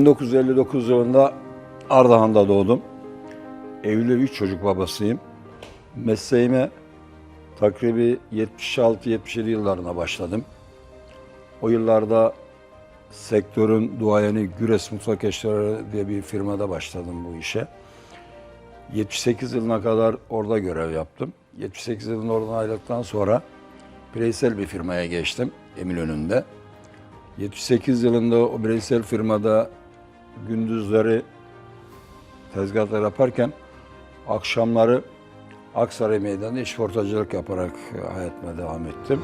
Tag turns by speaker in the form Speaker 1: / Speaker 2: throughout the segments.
Speaker 1: 1959 yılında Ardahan'da doğdum. Evli üç çocuk babasıyım. Mesleğime takribi 76-77 yıllarına başladım. O yıllarda sektörün duayeni Güres Mutfak Eşyaları diye bir firmada başladım bu işe. 78 yılına kadar orada görev yaptım. 78 yılında oradan ayrıldıktan sonra bireysel bir firmaya geçtim Eminönü'nde. 78 yılında o bireysel firmada gündüzleri tezgahlar yaparken akşamları Aksaray Meydanı'nda işportacılık yaparak hayatıma devam ettim.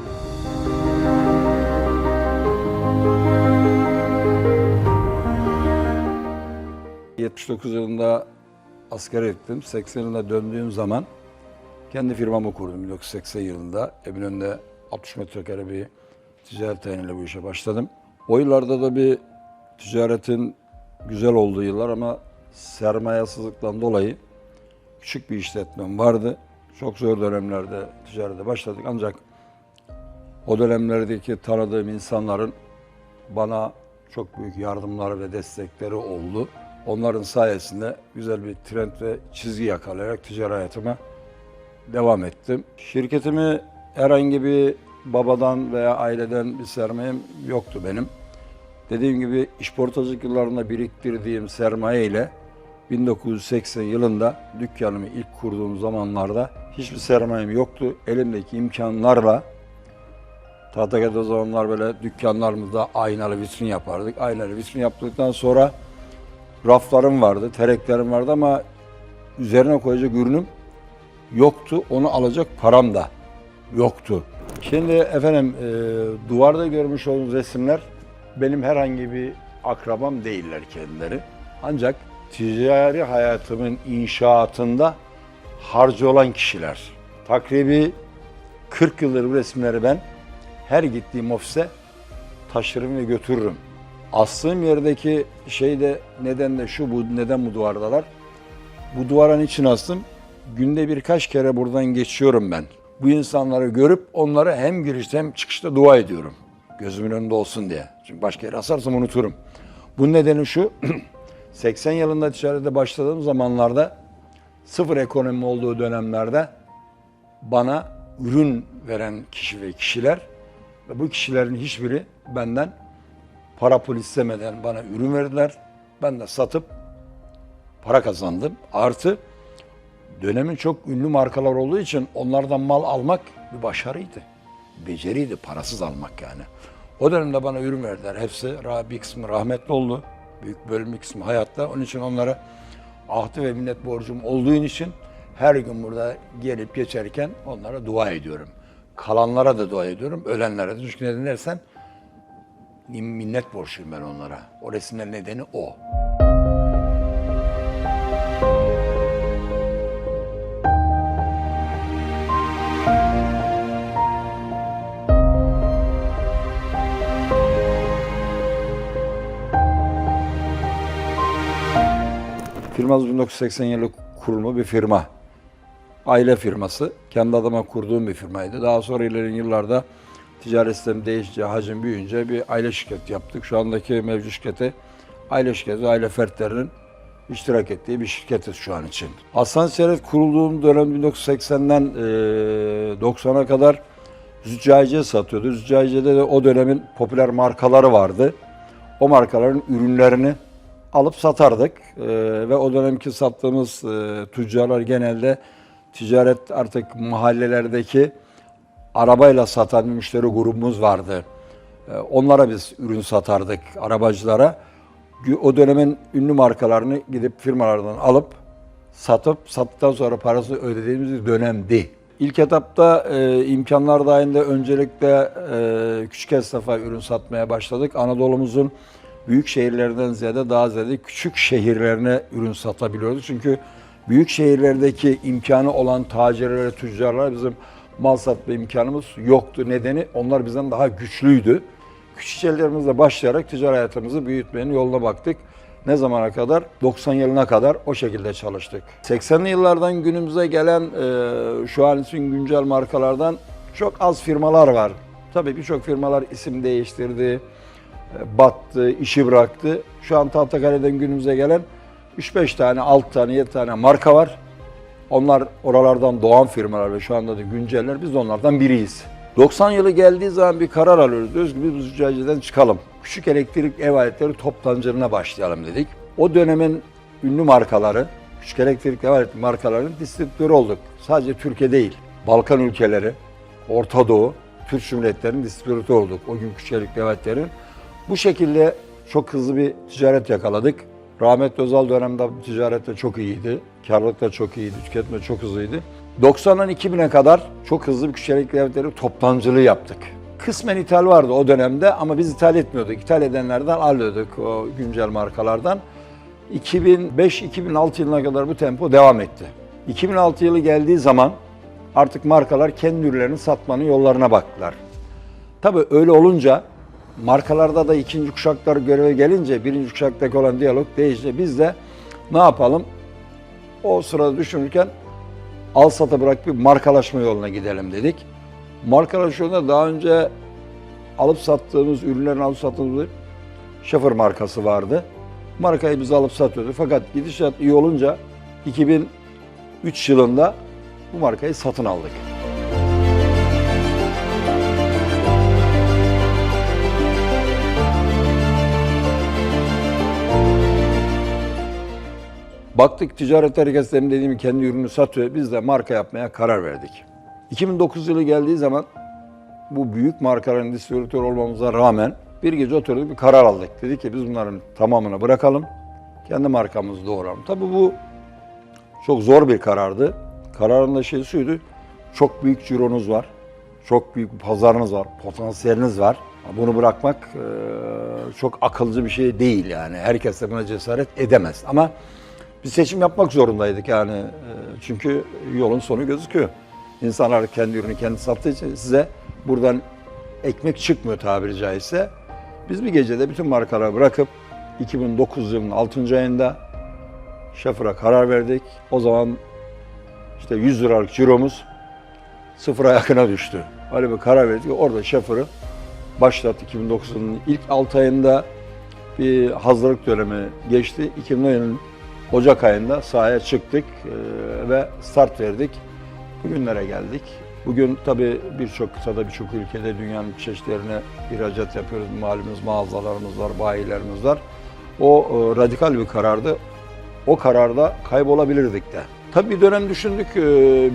Speaker 1: ...79 yılında askere gittim. 80 yılında döndüğüm zaman kendi firmamı kurdum 1980 yılında. Eminönü'nde 60 metrekare bir ticaret tayiniyle bu işe başladım. O yıllarda da bir ticaretin güzel olduğu yıllar ama sermayesizlikten dolayı küçük bir işletmem vardı. Çok zor dönemlerde ticarete başladık ancak o dönemlerdeki tanıdığım insanların bana çok büyük yardımları ve destekleri oldu. Onların sayesinde güzel bir trend ve çizgi yakalayarak ticari hayatıma devam ettim. Şirketimi herhangi bir babadan veya aileden bir sermayem yoktu benim. Dediğim gibi işportacılık yıllarında biriktirdiğim sermaye ile 1980 yılında dükkanımı ilk kurduğum zamanlarda hiçbir sermayem yoktu. Elimdeki imkanlarla Tahtakale'de o zamanlar böyle dükkanlarımızda aynalı vitrin yapardık. Aynalı vitrin yaptıktan sonra raflarım vardı, tereklerim vardı ama üzerine koyacak ürünüm yoktu. Onu alacak param da yoktu. Şimdi efendim e, duvarda görmüş olduğunuz resimler benim herhangi bir akrabam değiller kendileri. Ancak ticari hayatımın inşaatında harcı olan kişiler. Takribi 40 yıldır bu resimleri ben her gittiğim ofise taşırım ve götürürüm. Astığım yerdeki şey de neden de şu bu neden bu duvardalar? Bu duvarın için astım. Günde birkaç kere buradan geçiyorum ben. Bu insanları görüp onlara hem girişte hem çıkışta dua ediyorum. Gözümün önünde olsun diye. Çünkü başka yere asarsam unuturum. Bunun nedeni şu. 80 yılında ticarete başladığım zamanlarda sıfır ekonomi olduğu dönemlerde bana ürün veren kişi ve kişiler ve bu kişilerin hiçbiri benden para pul istemeden bana ürün verdiler. Ben de satıp para kazandım. Artı dönemin çok ünlü markalar olduğu için onlardan mal almak bir başarıydı. Beceriydi, parasız almak yani. O dönemde bana ürün verdiler. Hepsi bir kısmı rahmetli oldu. Büyük bölüm bir kısmı hayatta. Onun için onlara ahdi ve minnet borcum olduğu için her gün burada gelip geçerken onlara dua ediyorum. Kalanlara da dua ediyorum, ölenlere de. Çünkü neden dersen minnet borçluyum ben onlara. O resimlerin nedeni o. Firmamız 1980 yılı kurulma bir firma. Aile firması. Kendi adıma kurduğum bir firmaydı. Daha sonra ilerleyen yıllarda ticaret sistemi değişince, hacim büyüyünce bir aile şirketi yaptık. Şu andaki mevcut şirketi aile şirketi, aile fertlerinin iştirak ettiği bir şirketiz şu an için. Aslan Ticaret kurulduğum dönem 1980'den eee, 90'a kadar züccaciye satıyordu. Züccaciyede de o dönemin popüler markaları vardı. O markaların ürünlerini alıp satardık. Ee, ve o dönemki sattığımız e, tüccarlar genelde ticaret artık mahallelerdeki arabayla satan müşteri grubumuz vardı. Ee, onlara biz ürün satardık arabacılara. O dönemin ünlü markalarını gidip firmalardan alıp satıp sattıktan sonra parası ödediğimiz bir dönemdi. İlk etapta e, imkanlar dahilinde öncelikle e, küçük esnafa ürün satmaya başladık. Anadolu'muzun büyük şehirlerden ziyade daha ziyade küçük şehirlerine ürün satabiliyoruz. Çünkü büyük şehirlerdeki imkanı olan tacirlere, tüccarlara bizim mal satma imkanımız yoktu. Nedeni onlar bizden daha güçlüydü. Küçük yerlerimizle başlayarak ticari hayatımızı büyütmenin yoluna baktık. Ne zamana kadar? 90 yılına kadar o şekilde çalıştık. 80'li yıllardan günümüze gelen e, şu an için güncel markalardan çok az firmalar var. Tabii birçok firmalar isim değiştirdi. Battı, işi bıraktı. Şu an Tahtakale'den günümüze gelen 3-5 tane, 6 tane, 7 tane marka var. Onlar oralardan doğan firmalar ve şu anda da günceller. Biz de onlardan biriyiz. 90 yılı geldiği zaman bir karar alıyoruz. Diyoruz ki biz bu züccaciden çıkalım. Küçük elektrik ev aletleri toptancılığına başlayalım dedik. O dönemin ünlü markaları, küçük elektrik ev alet markalarının distribütörü olduk. Sadece Türkiye değil, Balkan ülkeleri, Orta Doğu, Türk Cumhuriyetlerinin distribütörü olduk. O gün küçük elektrik ev aletlerin. Bu şekilde çok hızlı bir ticaret yakaladık. Rahmetli Özal dönemde bu ticaret de çok iyiydi. Karlılık da çok iyiydi, tüketme çok hızlıydı. 90'dan 2000'e kadar çok hızlı bir küçük evleri toptancılığı yaptık. Kısmen ithal vardı o dönemde ama biz ithal etmiyorduk. İthal edenlerden alıyorduk o güncel markalardan. 2005-2006 yılına kadar bu tempo devam etti. 2006 yılı geldiği zaman artık markalar kendi ürünlerini satmanın yollarına baktılar. Tabii öyle olunca markalarda da ikinci kuşaklar göreve gelince birinci kuşaktaki olan diyalog değişti. Biz de ne yapalım? O sırada düşünürken al sata bırak bir markalaşma yoluna gidelim dedik. Markalaşma yolunda daha önce alıp sattığımız ürünlerin alıp sattığımız Schaefer markası vardı. Markayı biz alıp satıyorduk. Fakat gidişat iyi olunca 2003 yılında bu markayı satın aldık. Baktık ticaret hareketlerinin dediğim kendi ürünü satıyor. Biz de marka yapmaya karar verdik. 2009 yılı geldiği zaman bu büyük markaların distribütör olmamıza rağmen bir gece oturduk bir karar aldık. Dedik ki biz bunların tamamını bırakalım. Kendi markamızı doğuralım. Tabii bu çok zor bir karardı. Kararın da şey şuydu. Çok büyük cironuz var. Çok büyük bir pazarınız var. Potansiyeliniz var. Bunu bırakmak çok akılcı bir şey değil yani. Herkes de buna cesaret edemez. Ama bir seçim yapmak zorundaydık yani. Eee, Çünkü yolun sonu gözüküyor. İnsanlar kendi ürünü kendi sattığı için size buradan ekmek çıkmıyor tabiri caizse. Biz bir gecede bütün markaları bırakıp 2009 yılının 6. ayında Şafır'a karar verdik. O zaman işte 100 liralık ciromuz sıfıra yakına düştü. Öyle bir karar verdik. Orada Şafır'ı başlattık 2009 yılının ilk 6 ayında bir hazırlık dönemi geçti. 2010 yılının Ocak ayında sahaya çıktık eee, ve start verdik. Bugünlere geldik. Bugün tabii birçok kıtada birçok ülkede dünyanın çeşitlerine ihracat yapıyoruz. Malumuz mağazalarımız var, bayilerimiz var. O e, radikal bir karardı. O kararda kaybolabilirdik de. Tabii bir dönem düşündük. e,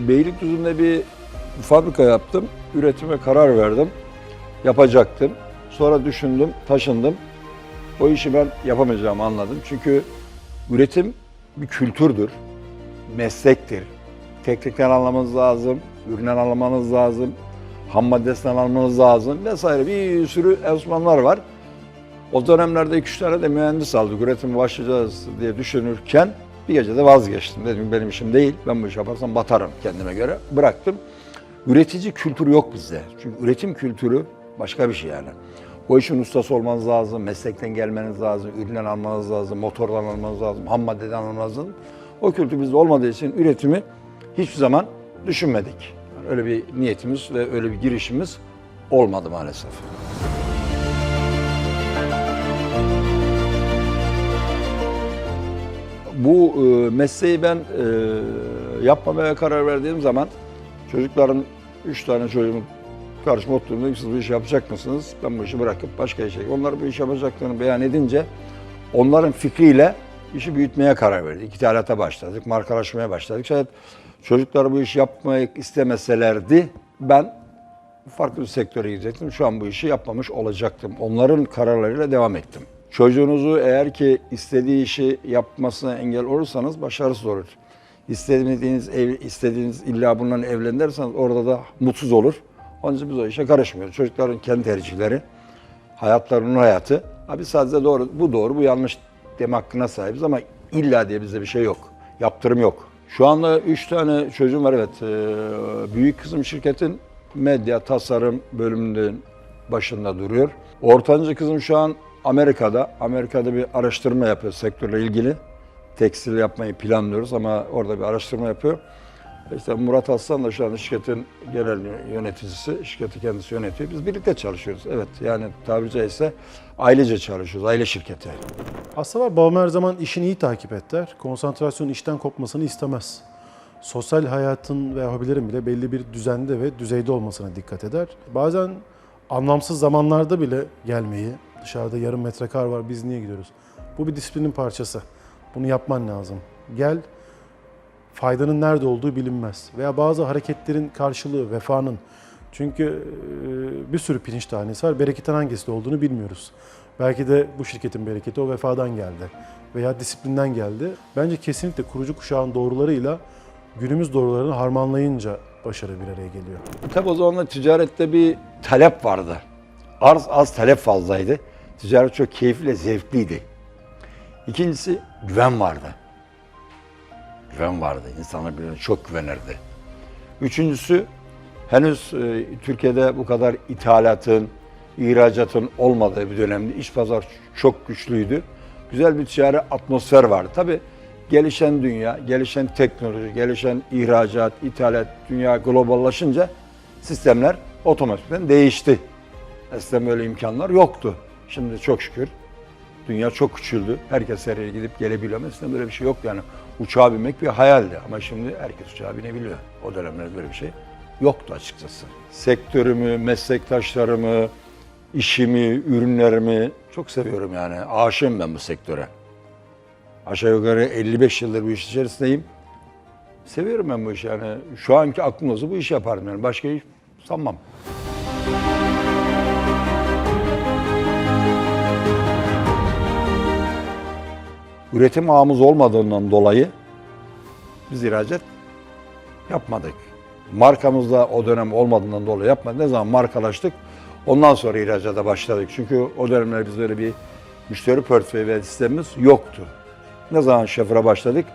Speaker 1: Beylikdüzü'nde bir fabrika yaptım. Üretime karar verdim. Yapacaktım. Sonra düşündüm, taşındım. O işi ben yapamayacağımı anladım. Çünkü üretim bir kültürdür, meslektir. Teknikten anlamanız lazım, üründen anlamanız lazım, ham maddesinden anlamanız lazım vesaire bir sürü enstrümanlar var. O dönemlerde iki üç tane de mühendis aldık. Üretime başlayacağız diye düşünürken bir gecede vazgeçtim. Dedim benim işim değil. Ben bu işi yaparsam batarım kendime göre. Bıraktım. Üretici kültürü yok bizde. Çünkü üretim kültürü başka bir şey yani. O işin ustası olmanız lazım, meslekten gelmeniz lazım, üründen almanız lazım, motordan almanız lazım, ham maddeden almanız lazım. O kültür bizde olmadığı için üretimi hiçbir zaman düşünmedik. Öyle bir niyetimiz ve öyle bir girişimiz olmadı maalesef. Bu e, mesleği ben e, yapmamaya karar verdiğim zaman çocukların, üç tane çocuğumun karşıma oturduğunda siz bu işi yapacak mısınız? Ben bu işi bırakıp başka işe. Onlar bu işi yapacaklarını beyan edince onların fikriyle işi büyütmeye karar verdik. İthalata başladık, markalaşmaya başladık. Şayet çocuklar bu işi yapmayı istemeselerdi ben farklı bir sektöre gidecektim. Şu an bu işi yapmamış olacaktım. Onların kararlarıyla devam ettim. Çocuğunuzu eğer ki istediği işi yapmasına engel olursanız başarısız olur. İstediğiniz ev, istediğiniz illa bundan evlen derseniz orada da mutsuz olur. Onun için biz o işe karışmıyoruz. Çocukların kendi tercihleri, hayatlarının hayatı. Ha biz sadece doğru, bu doğru, bu yanlış deme hakkına sahibiz ama illa diye bizde bir şey yok. Yaptırım yok. Şu anda üç tane çocuğum var evet. Ee, büyük kızım şirketin medya, tasarım bölümünün başında duruyor. Ortanca kızım şu an Amerika'da. Amerika'da bir araştırma yapıyor sektörle ilgili. Tekstil yapmayı planlıyoruz ama orada bir araştırma yapıyor. İşte Murat Aslan da şu an şirketin genel yöneticisi, şirketi kendisi yönetiyor. Biz birlikte çalışıyoruz. Evet yani tabiri caizse ailece çalışıyoruz, aile şirketi.
Speaker 2: Aslında babam her zaman işini iyi takip et der. Konsantrasyonun işten kopmasını istemez. Sosyal hayatın ve hobilerin bile belli bir düzende ve düzeyde olmasına dikkat eder. Bazen anlamsız zamanlarda bile gelmeyi, dışarıda yarım metre kar var biz niye gidiyoruz? Bu bir disiplinin parçası. Bunu yapman lazım. Gel, faydanın nerede olduğu bilinmez. Veya bazı hareketlerin karşılığı vefanın. Çünkü e, bir sürü pirinç tanesi var. Bereketin hangisinde olduğunu bilmiyoruz. Belki de bu şirketin bereketi o vefadan geldi. Veya disiplinden geldi. Bence kesinlikle kurucu kuşağın doğrularıyla günümüz doğrularını harmanlayınca başarı bir araya geliyor.
Speaker 1: Tabi o zamanlar ticarette bir talep vardı. Arz az, talep fazlaydı. Ticaret çok keyifli, zevkliydi. İkincisi güven vardı. Güven vardı. İnsanlar birbirine çok güvenirdi. Üçüncüsü henüz e, Türkiye'de bu kadar ithalatın, ihracatın olmadığı bir dönemde iç pazar çok güçlüydü. Güzel bir ticari atmosfer vardı. Tabi gelişen dünya, gelişen teknoloji, gelişen ihracat, ithalat, dünya globallaşınca sistemler otomatikten değişti. Eskiden böyle imkanlar yoktu. Şimdi çok şükür dünya çok küçüldü. Herkes her yere gidip gelebiliyor. Eskiden böyle bir şey yoktu yani. Uçağa binmek bir hayaldi ama şimdi herkes uçağa binebiliyor. O dönemlerde böyle bir şey yoktu açıkçası. Sektörümü, meslektaşlarımı, işimi, ürünlerimi çok seviyorum yani. Aşığım ben bu sektöre. Aşağı yukarı 55 yıldır bu iş içerisindeyim. Seviyorum ben bu işi yani. Şu anki aklım olsa bu işi yapardım yani. Başka iş sanmam. Üretim ağımız olmadığından dolayı biz ihracat yapmadık. Markamız da o dönem olmadığından dolayı yapmadık. Ne zaman markalaştık ondan sonra ihracata başladık. Çünkü o dönemler biz böyle bir müşteri portföyü ve sistemimiz yoktu. Ne zaman şoföre başladık?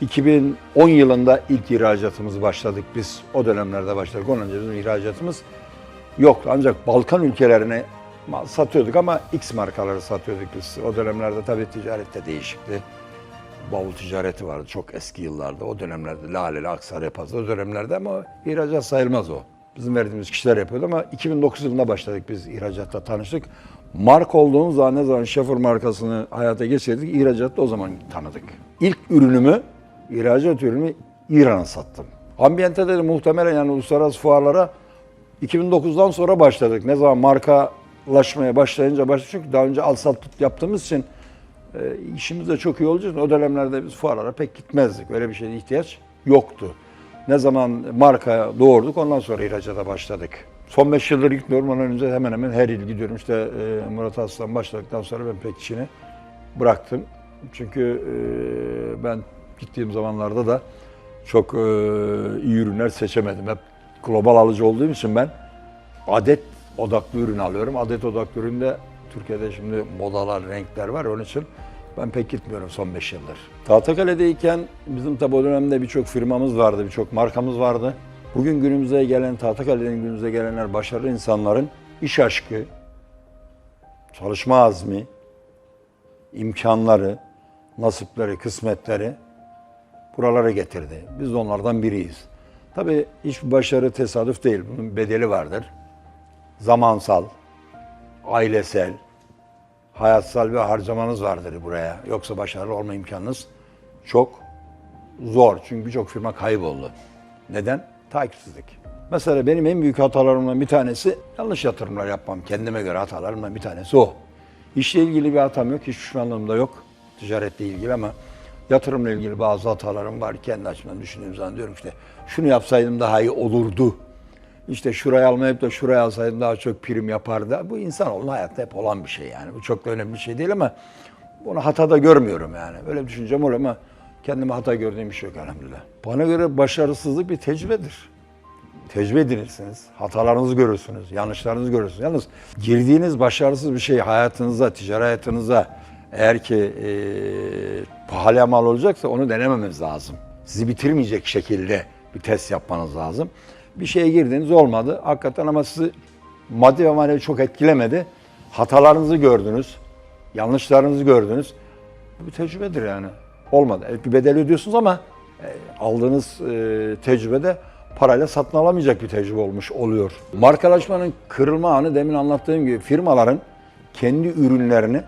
Speaker 1: 2010 yılında ilk ihracatımız başladık biz. O dönemlerde başladık. Ondan önce bizim ihracatımız yoktu. Ancak Balkan ülkelerine mal satıyorduk ama X markaları satıyorduk biz. O dönemlerde tabii ticaret de değişikti. Bavul ticareti vardı çok eski yıllarda. O dönemlerde Laleli, Aksaray'a Pazar o dönemlerde ama ihracat sayılmaz o. Bizim verdiğimiz kişiler yapıyordu ama 2009 yılında başladık biz ihracatta tanıştık. Marka olduğumuz zaman ne zaman Şoför markasını hayata geçirdik, ihracatta o zaman tanıdık. İlk ürünümü, ihracat ürünümü İran'a sattım. Ambiyente'de de muhtemelen yani uluslararası fuarlara 2009'dan sonra başladık. Ne zaman markalaşmaya başlayınca başladık. Çünkü daha önce al sat tut yaptığımız için e, işimiz de çok iyi olacağı o dönemlerde biz fuarlara pek gitmezdik. Öyle bir şeye ihtiyaç yoktu. Ne zaman marka doğurduk ondan sonra ihracata başladık. Son 5 yıldır gitmiyorum. Ondan önce hemen hemen her yıl gidiyorum. İşte e, Murat Aslan başladıktan sonra ben pek işini bıraktım. Çünkü e, ben gittiğim zamanlarda da çok e, iyi ürünler seçemedim. Hep global alıcı olduğum için ben adet odaklı ürün alıyorum. Adet odaklı üründe Türkiye'de şimdi modalar, renkler var. Onun için ben pek gitmiyorum son 5 yıldır. Tahtakale'deyken bizim tabi o dönemde birçok firmamız vardı, birçok markamız vardı. Bugün günümüze gelen, Tahtakale'den günümüze gelenler başarılı insanların iş aşkı, çalışma azmi, imkanları, nasipleri, kısmetleri buralara getirdi. Biz de onlardan biriyiz. Tabii hiçbir başarı tesadüf değil. Bunun bedeli vardır. Zamansal, ailesel, hayatsal bir harcamanız vardır buraya. Yoksa başarılı olma imkanınız çok zor. Çünkü birçok firma kayboldu. Neden? Takipsizlik. Mesela benim en büyük hatalarımdan bir tanesi yanlış yatırımlar yapmam. Kendime göre hatalarımdan bir tanesi o. İşle ilgili bir hatam yok, hiç pişmanlığım da yok. Ticaretle ilgili ama yatırımla ilgili bazı hatalarım var. Kendi açımdan düşündüğüm zaman diyorum işte şunu yapsaydım daha iyi olurdu. İşte şurayı almayıp da şuraya alsaydım daha çok prim yapardı. Bu insanoğlunun hayatta hep olan bir şey yani. Bu çok da önemli bir şey değil ama bunu hata da görmüyorum yani. Öyle bir düşüncem oluyor ama kendime hata gördüğüm bir şey yok elhamdülillah. Bana göre başarısızlık bir tecrübedir. Tecrübe edinirsiniz, hatalarınızı görürsünüz, yanlışlarınızı görürsünüz. Yalnız girdiğiniz başarısız bir şey hayatınıza, ticari hayatınıza eğer ki e, pahalıya mal olacaksa onu denememiz lazım. Sizi bitirmeyecek şekilde bir test yapmanız lazım. Bir şeye girdiniz olmadı hakikaten ama sizi maddi ve manevi çok etkilemedi. Hatalarınızı gördünüz, yanlışlarınızı gördünüz. Bu bir tecrübedir yani. Olmadı. Evet, bir bedel ödüyorsunuz ama e, aldığınız e, tecrübede parayla satın alamayacak bir tecrübe olmuş oluyor. Markalaşmanın kırılma anı demin anlattığım gibi firmaların kendi ürünlerini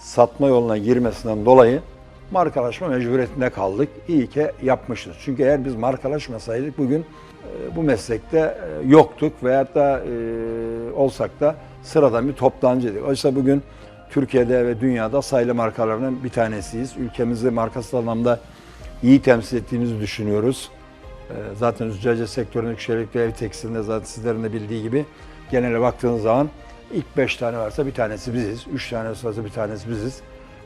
Speaker 1: satma yoluna girmesinden dolayı markalaşma mecburiyetinde kaldık. İyi ki yapmışız. Çünkü eğer biz markalaşmasaydık bugün bu meslekte e, yoktuk veyahut da e, olsak da sıradan bir toptancıydık. Oysa bugün Türkiye'de ve dünyada sayılı markalarının bir tanesiyiz. Ülkemizi markasal anlamda iyi temsil ettiğimizi düşünüyoruz. E, Zaten züccaciye sektöründeki çelikli ev tekstilinde zaten sizlerin de bildiği gibi genele baktığınız zaman ilk beş tane varsa bir tanesi biziz. Üç tane varsa bir tanesi biziz.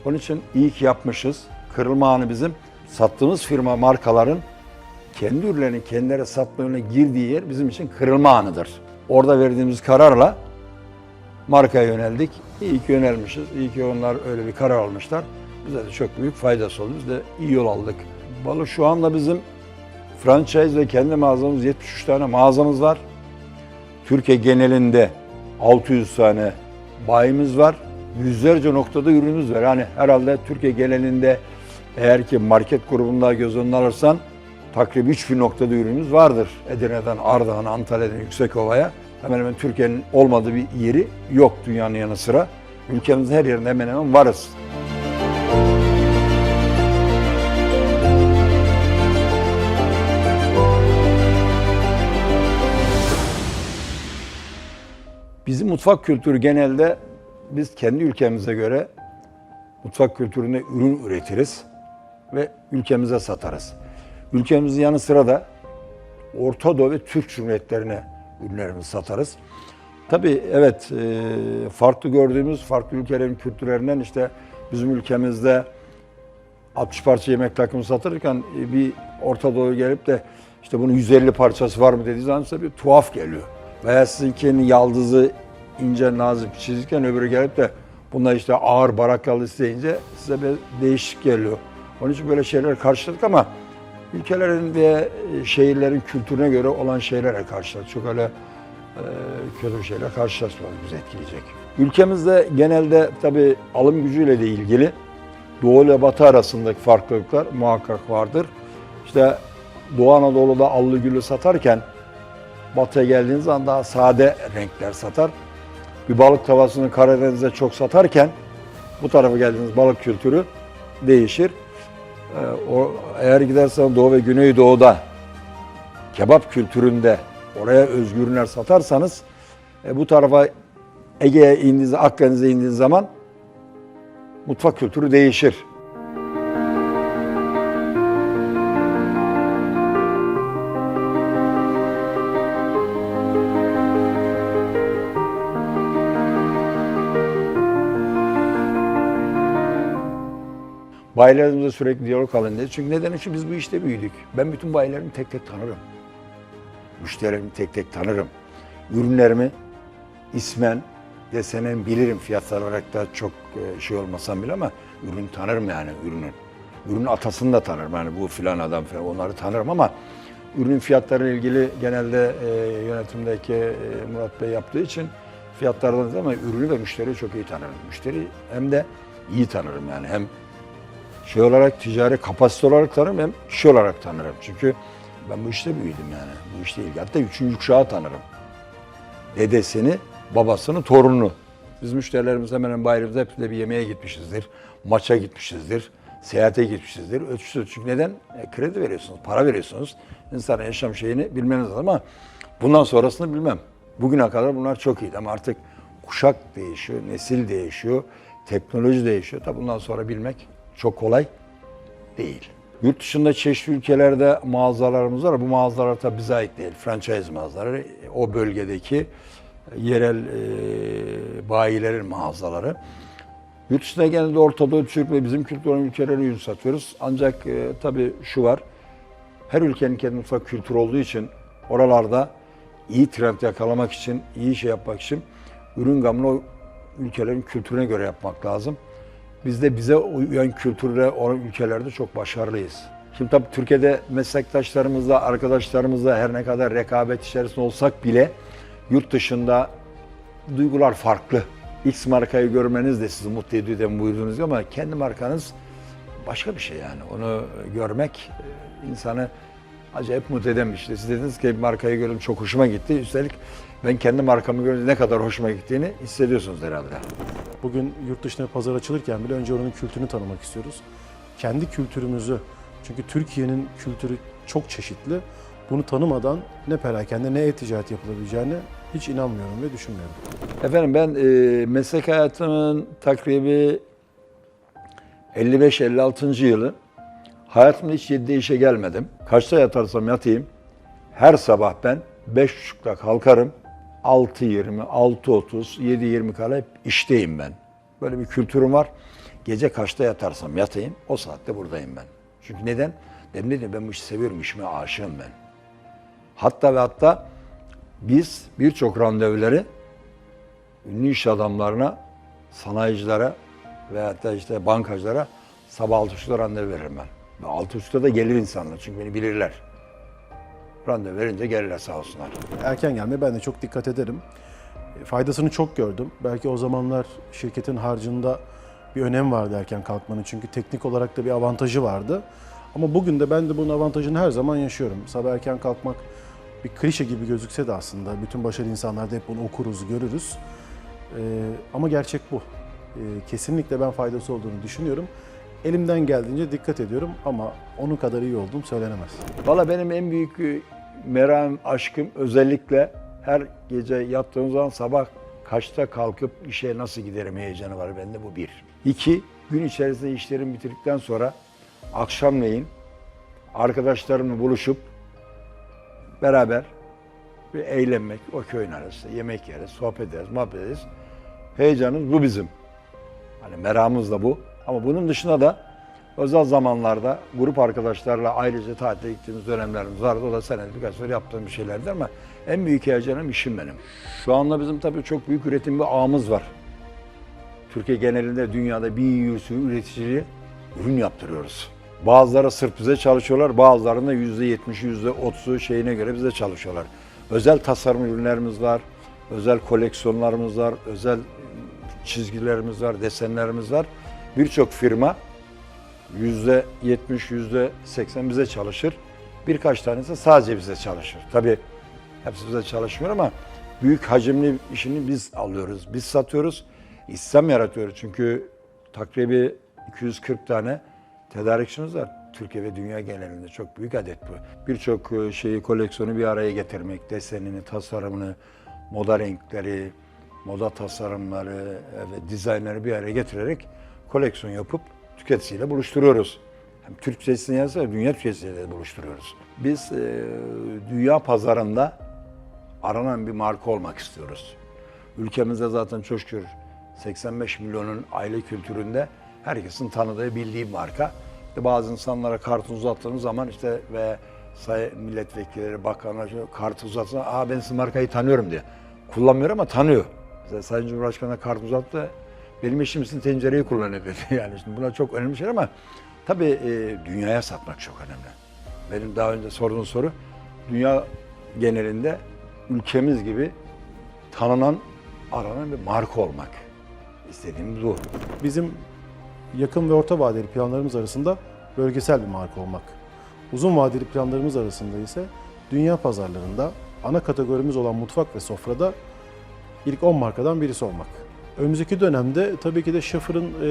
Speaker 1: Onun için iyi ki yapmışız. Kırılma anı bizim. Sattığımız firma markaların kendi ürünlerini kendileri satma yoluna girdiği yer bizim için kırılma anıdır. Orada verdiğimiz kararla markaya yöneldik. İyi ki yönelmişiz. İyi ki onlar öyle bir karar almışlar. Bize de çok büyük faydası oldu. Biz de iyi yol aldık. Balı şu anda bizim franchise ve kendi mağazamız 73 tane mağazamız var. Türkiye genelinde 600 tane bayimiz var. Yüzlerce noktada ürünümüz var. Yani herhalde Türkiye genelinde eğer ki market grubunda göz önüne alırsan takribi 3000 noktada ürünümüz vardır. Edirne'den Ardahan'a, Antalya'dan Yüksekova'ya. Hemen hemen Türkiye'nin olmadığı bir yeri yok dünyanın yanı sıra. Ülkemizin her yerinde hemen hemen varız. Bizim mutfak kültürü genelde biz kendi ülkemize göre mutfak kültüründe ürün üretiriz ve ülkemize satarız. Ülkemizin yanı sıra da Orta Doğu ve Türk Cumhuriyetlerine ürünlerimizi satarız. Tabii evet e, farklı gördüğümüz farklı ülkelerin kültürlerinden işte bizim ülkemizde 60 parça yemek takımı satırken e, bir Orta Doğu gelip de işte bunun 150 parçası var mı dediği zaman size bir tuhaf geliyor. Veya sizinkinin yaldızı ince nazik çizirken öbürü gelip de bunda işte ağır barakyalı isteyince size bir değişik geliyor. Onun için böyle şeyler karşıladık ama ülkelerin ve e, şehirlerin kültürüne göre olan şeylere karşıladık. Çok öyle e, kötü şeyler karşılaşmadık bizi etkileyecek. Ülkemizde genelde tabii alım gücüyle de ilgili Doğu ile Batı arasındaki farklılıklar muhakkak vardır. İşte Doğu Anadolu'da allı gülü satarken Batı'ya geldiğiniz zaman daha sade renkler satar. Bir balık tavasını Karadeniz'de çok satarken bu tarafa geldiğiniz balık kültürü değişir. Ee, o, eğer gidersen Doğu ve Güneydoğu'da kebap kültüründe oraya özgü ürünler satarsanız e, bu tarafa Ege'ye indiğiniz, Akdeniz'e indiğiniz zaman mutfak kültürü değişir. Bayilerimizle sürekli diyalog halindeyiz. Çünkü neden? Çünkü biz bu işte büyüdük. Ben bütün bayilerimi tek tek tanırım. Müşterilerimi tek tek tanırım. Ürünlerimi ismen, desenen bilirim. Fiyatlar olarak da çok e, şey olmasam bile ama ürün tanırım yani ürünün. Ürünün atasını da tanırım. Yani bu filan adam falan onları tanırım ama ürün fiyatları ilgili genelde e, yönetimdeki e, Murat Bey yaptığı için fiyatlardan ama ürünü ve müşteriyi çok iyi tanırım. Müşteri hem de iyi tanırım yani hem şey olarak ticari kapasite olarak tanırım hem kişi olarak tanırım. Çünkü ben bu işte büyüdüm yani. Bu işte ilgi. Hatta üçüncü kuşağı tanırım. Dedesini, babasını, torununu. Biz müşterilerimiz hemen hemen bayramda hepsinde bir yemeğe gitmişizdir. Maça gitmişizdir. Seyahate gitmişizdir. Ölçüsüz. Çünkü neden? E, kredi veriyorsunuz, para veriyorsunuz. İnsanın yaşam şeyini bilmeniz lazım ama bundan sonrasını bilmem. Bugüne kadar bunlar çok iyiydi ama artık kuşak değişiyor, nesil değişiyor, teknoloji değişiyor. Tabi bundan sonra bilmek çok kolay değil. Yurt dışında çeşitli ülkelerde mağazalarımız var. Bu mağazalar tabii bize ait değil. Franchise mağazaları. O bölgedeki yerel e, bayilerin mağazaları. Yurt dışında genelde Orta Doğu, Türk ve bizim kültür olan ülkelere ürün satıyoruz. Ancak e, tabii şu var. Her ülkenin kendi mutfak kültürü olduğu için oralarda iyi trend yakalamak için, iyi şey yapmak için ürün gamını o ülkelerin kültürüne göre yapmak lazım. Biz de bize uyan kültürde olan ülkelerde çok başarılıyız. Şimdi tabii Türkiye'de meslektaşlarımızla, arkadaşlarımızla her ne kadar rekabet içerisinde olsak bile yurt dışında duygular farklı. X markayı görmeniz de sizi mutlu ediyor demin buyurdunuz ama kendi markanız başka bir şey yani. Onu görmek insanı acayip mutlu şey. Siz dediniz ki markayı gördüm çok hoşuma gitti. Üstelik ben kendi markamı görünce ne kadar hoşuma gittiğini hissediyorsunuz herhalde.
Speaker 2: Bugün yurt dışına pazar açılırken bile önce oranın kültürünü tanımak istiyoruz. Kendi kültürümüzü, çünkü Türkiye'nin kültürü çok çeşitli. Bunu tanımadan ne perakende ne e-ticaret yapılabileceğine hiç inanmıyorum ve düşünmüyorum.
Speaker 1: Efendim ben e, meslek hayatımın takribi 55-56. yılı. Hayatımda hiç 7'de işe gelmedim. Kaçta yatarsam yatayım. Her sabah ben 5.30'da kalkarım. 6.20, 6.30, 7.20 kala hep işteyim ben. Böyle bir kültürüm var. Gece kaçta yatarsam yatayım, o saatte buradayım ben. Çünkü neden? Demin dedim ben bu işi seviyorum, işime aşığım ben. Hatta ve hatta biz birçok randevuları ünlü iş adamlarına, sanayicilere ve hatta işte bankacılara sabah 6.30'da randevu veririm ben. Ve 6.30'da da gelir insanlar çünkü beni bilirler. Randevu verince gelirler sağ olsunlar.
Speaker 2: Erken gelmeye ben de çok dikkat ederim. E, Faydasını çok gördüm. Belki o zamanlar şirketin harcında bir önem vardı erken kalkmanın. Çünkü teknik olarak da bir avantajı vardı. Ama bugün de ben de bunun avantajını her zaman yaşıyorum. Sabah erken kalkmak bir klişe gibi gözükse de aslında bütün başarılı insanlarda hep bunu okuruz, görürüz. E, ama gerçek bu. E, kesinlikle ben faydası olduğunu düşünüyorum. Elimden geldiğince dikkat ediyorum ama onun kadar iyi olduğum söylenemez.
Speaker 1: Valla benim en büyük e, meram, aşkım özellikle her gece yattığım zaman sabah kaçta kalkıp işe nasıl giderim heyecanı var bende bu bir. İki, gün içerisinde işlerimi bitirdikten sonra akşamleyin arkadaşlarımla buluşup beraber bir eğlenmek, okey oynarız, yemek yeriz, sohbet ederiz, muhabbet ederiz. Heyecanımız bu bizim. Hani meramımız da bu. Ama bunun dışında da özel zamanlarda grup arkadaşlarla ailece tatile gittiğimiz dönemlerimiz vardı. O da senede birkaç sefer yaptığım bir şeylerdi ama en büyük heyecanım işim benim. Şu anda bizim tabii çok büyük üretim bir ağımız var. Türkiye genelinde dünyada bir yüzü üreticiye ürün yaptırıyoruz. Bazıları sırf bize çalışıyorlar, bazılarında yüzde yetmişi, yüzde otuzu şeyine göre bize çalışıyorlar. Özel tasarım ürünlerimiz var, özel koleksiyonlarımız var, özel çizgilerimiz var, desenlerimiz var. Birçok firma yüzde yetmiş, yüzde seksen bize çalışır. Birkaç tanesi sadece bize çalışır. Tabii hepsi bize çalışmıyor ama büyük hacimli işini biz alıyoruz, biz satıyoruz. İslam yaratıyoruz çünkü takribi 240 tane tedarikçimiz var. Türkiye ve dünya genelinde çok büyük adet bu. Birçok e, şeyi, koleksiyonu bir araya getirmek, desenini, tasarımını, moda renkleri, moda tasarımları ve dizaynları bir araya getirerek koleksiyon yapıp tüketiciyle buluşturuyoruz. Hem Türk tüketicisiyle yanı sıra dünya tüketicisiyle buluşturuyoruz. Biz e, dünya pazarında aranan bir marka olmak istiyoruz. Ülkemizde zaten çok şükür 85 milyonun aile kültüründe herkesin tanıdığı, bildiği marka. İşte bazı insanlara kart uzattığınız zaman işte ve say milletvekilleri, bakanlar kart uzattığında aa ben sizin markayı tanıyorum diye. Kullanmıyor ama tanıyor. Mesela Sayın Cumhurbaşkanı'na kart uzattı. Benim eşim sizin tencereyi kullanıyor. Yani şimdi buna çok önemli şeyler ama tabii e, dünyaya satmak çok önemli. Benim daha önce sorduğum soru dünya genelinde ülkemiz gibi tanınan, aranan bir marka olmak. İstediğimiz bu.
Speaker 2: Bizim yakın ve orta vadeli planlarımız arasında bölgesel bir marka olmak. Uzun vadeli planlarımız arasında ise dünya pazarlarında ana kategorimiz olan mutfak ve sofrada ilk 10 markadan birisi olmak. Önümüzdeki dönemde tabii ki de Schaffer'ın e,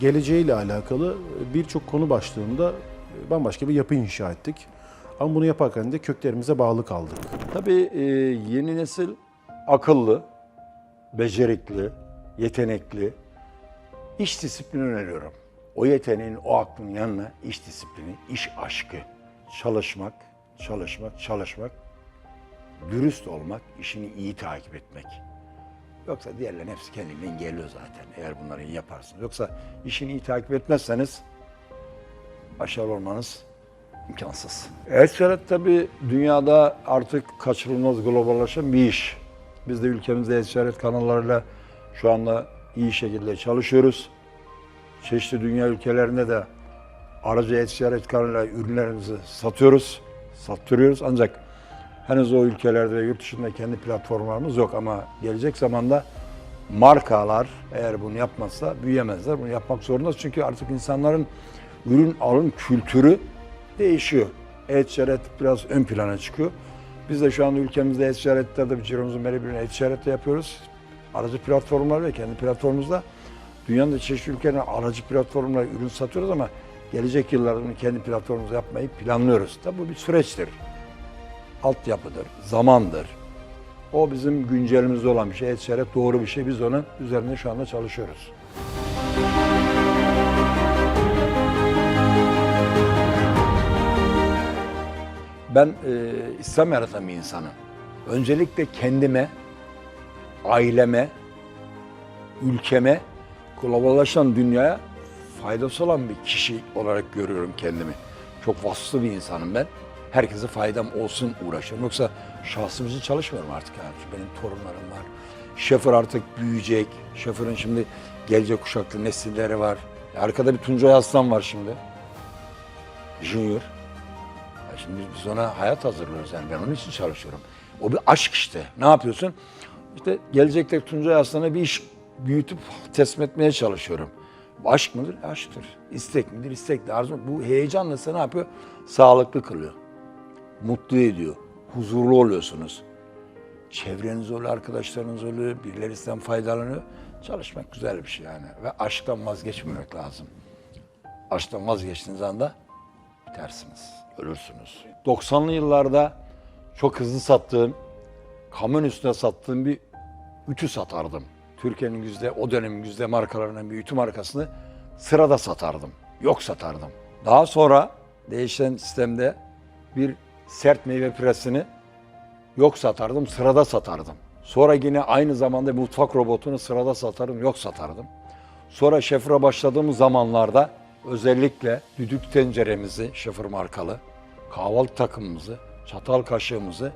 Speaker 2: geleceğiyle alakalı birçok konu başlığında bambaşka bir yapı inşa ettik. Ama bunu yaparken de köklerimize bağlı kaldık.
Speaker 1: Tabii e, yeni nesil akıllı, becerikli, yetenekli, iş disiplini öneriyorum. O yeteneğin, o aklın yanına iş disiplini, iş aşkı, çalışmak, çalışmak, çalışmak, dürüst olmak, işini iyi takip etmek. Yoksa diğerlerin hepsi kendinden geliyor zaten eğer bunları iyi yaparsınız. Yoksa işini iyi takip etmezseniz başarılı olmanız imkansız. E-ticaret tabii dünyada artık kaçırılmaz globalleşen bir iş. Biz de ülkemizde e-ticaret kanallarıyla şu anda iyi şekilde çalışıyoruz. Çeşitli dünya ülkelerinde de aracı e-ticaret kanalıyla ürünlerimizi satıyoruz, sattırıyoruz. Ancak henüz o ülkelerde ve yurt dışında kendi platformlarımız yok ama gelecek zamanda markalar eğer bunu yapmazsa büyüyemezler. Bunu yapmak zorunda çünkü artık insanların ürün alım kültürü değişiyor. E-ticaret biraz ön plana çıkıyor. Biz de şu anda ülkemizde e-ticaretlerde bir ciromuzun belli bir e-ticaretle yapıyoruz. Aracı platformlar ve kendi platformumuzda dünyanın çeşitli ülkelerine aracı platformlar ürün satıyoruz ama gelecek yıllarda kendi platformumuzda yapmayı planlıyoruz. Tabi bu bir süreçtir. Altyapıdır, zamandır. O bizim güncelimizde olan bir şey. E-ticaret doğru bir şey. Biz onun üzerinde şu anda çalışıyoruz. Ben e, İslam yaratan bir insanım. Öncelikle kendime, aileme, ülkeme, globallaşan dünyaya faydası olan bir kişi olarak görüyorum kendimi. Çok vasıflı bir insanım ben. Herkese faydam olsun uğraşıyorum. Yoksa şahsım çalışmıyorum artık yani. Benim torunlarım var. Şoför artık büyüyecek. Şoförün şimdi gelecek kuşaklı nesilleri var. Arkada bir Tuncay Aslan var şimdi. Junior. Şimdi biz ona hayat hazırlıyoruz yani ben onun için çalışıyorum. O bir aşk işte. Ne yapıyorsun? İşte gelecekte Tuncay Aslan'a bir iş büyütüp teslim etmeye çalışıyorum. Aşk mıdır? Aşktır. İstek midir? İstektir. Arzu Bu heyecanla size ne yapıyor? Sağlıklı kılıyor. Mutlu ediyor. Huzurlu oluyorsunuz. Çevreniz oluyor, arkadaşlarınız oluyor, birileri sizden faydalanıyor. Çalışmak güzel bir şey yani. Ve aşktan vazgeçmemek lazım. Aşktan vazgeçtiğiniz anda bitersiniz, ölürsünüz. 90'lı yıllarda çok hızlı sattığım, kamyon üstüne sattığım bir ütü satardım. Türkiye'nin yüzde, o dönemin yüzde markalarından bir ütü markasını sırada satardım. Yok satardım. Daha sonra değişen sistemde bir sert meyve püresini yok satardım, sırada satardım. Sonra yine aynı zamanda mutfak robotunu sırada satarım, yok satardım. Sonra şefre başladığımız zamanlarda özellikle düdük tenceremizi, şefir markalı, kahvaltı takımımızı, çatal kaşığımızı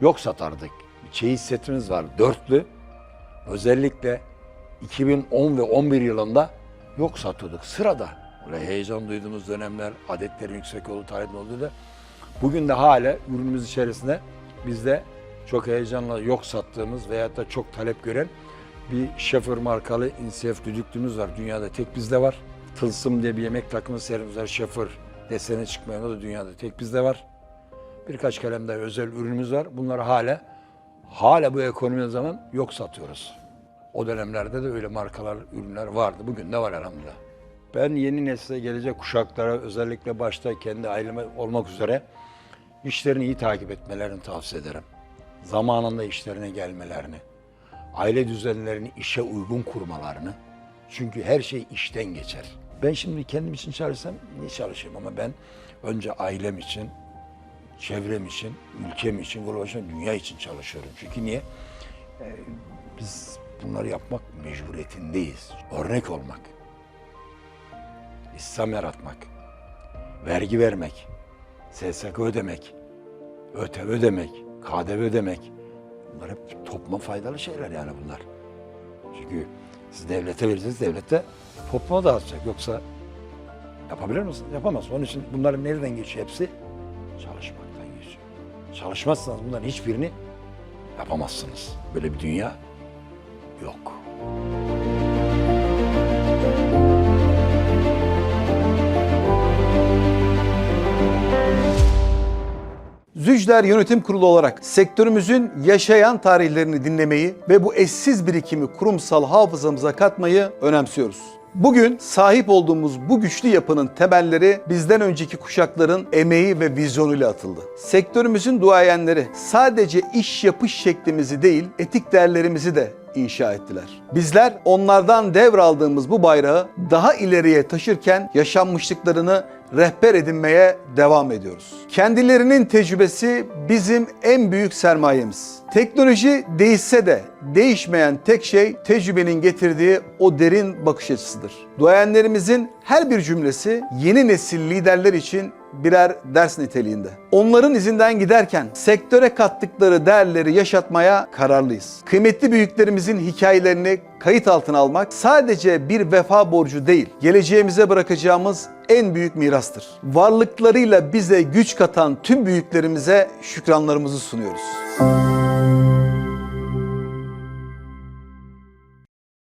Speaker 1: yok satardık. Çeyiz setimiz var, dörtlü. Özellikle 2010 ve 11 yılında yok satıyorduk sırada. Böyle heyecan duyduğumuz dönemler, adetlerin yüksek olduğu, talebin olduğu da Bugün de hala ürünümüz içerisinde bizde çok heyecanla yok sattığımız veyahut da çok talep gören bir Schaefer markalı insiyaf düdüklümüz var. Dünyada tek bizde var. Tılsım diye bir yemek takımı serimiz var. Schaefer desene çıkmayan o da dünyada tek bizde var. Birkaç kalem daha özel ürünümüz var. Bunları hala hala bu ekonomide zaman yok satıyoruz. O dönemlerde de öyle markalar, ürünler vardı. Bugün de var elhamdülillah. Ben yeni nesle gelecek kuşaklara özellikle başta kendi aileme olmak üzere işlerini iyi takip etmelerini tavsiye ederim. Zamanında işlerine gelmelerini, aile düzenlerini işe uygun kurmalarını. Çünkü her şey işten geçer. Ben şimdi kendim için çalışsam niye çalışayım ama ben önce ailem için, çevrem için, ülkem için, globalleşen dünya için çalışıyorum. Çünkü niye? Ee, biz bunları yapmak mecburiyetindeyiz. Örnek olmak. İslam yaratmak, vergi vermek, SSK ödemek, ÖTV ödemek, KDV ödemek. Bunlar hep topluma faydalı şeyler yani bunlar. Çünkü siz devlete verirseniz devlet de topluma dağıtacak. Yoksa yapabilir misin? Yapamaz. Onun için bunların nereden geçiyor hepsi? Çalışmaktan geçiyor. Çalışmazsanız bunların hiçbirini yapamazsınız. Böyle bir dünya yok.
Speaker 3: Zücder Yönetim Kurulu olarak sektörümüzün yaşayan tarihlerini dinlemeyi ve bu eşsiz birikimi kurumsal hafızamıza katmayı önemsiyoruz. Bugün sahip olduğumuz bu güçlü yapının temelleri bizden önceki kuşakların emeği ve vizyonuyla atıldı. Sektörümüzün duayenleri sadece iş yapış şeklimizi değil, etik değerlerimizi de inşa ettiler. Bizler onlardan devraldığımız bu bayrağı daha ileriye taşırken yaşanmışlıklarını rehber edinmeye devam ediyoruz. Kendilerinin tecrübesi bizim en büyük sermayemiz. Teknoloji değişse de değişmeyen tek şey tecrübenin getirdiği o derin bakış açısıdır. Duayenlerimizin her bir cümlesi yeni nesil liderler için birer ders niteliğinde. Onların izinden giderken sektöre kattıkları değerleri yaşatmaya kararlıyız. Kıymetli büyüklerimizin hikayelerini kayıt altına almak sadece bir vefa borcu değil, geleceğimize bırakacağımız en büyük mirastır. Varlıklarıyla bize güç katan tüm büyüklerimize şükranlarımızı sunuyoruz.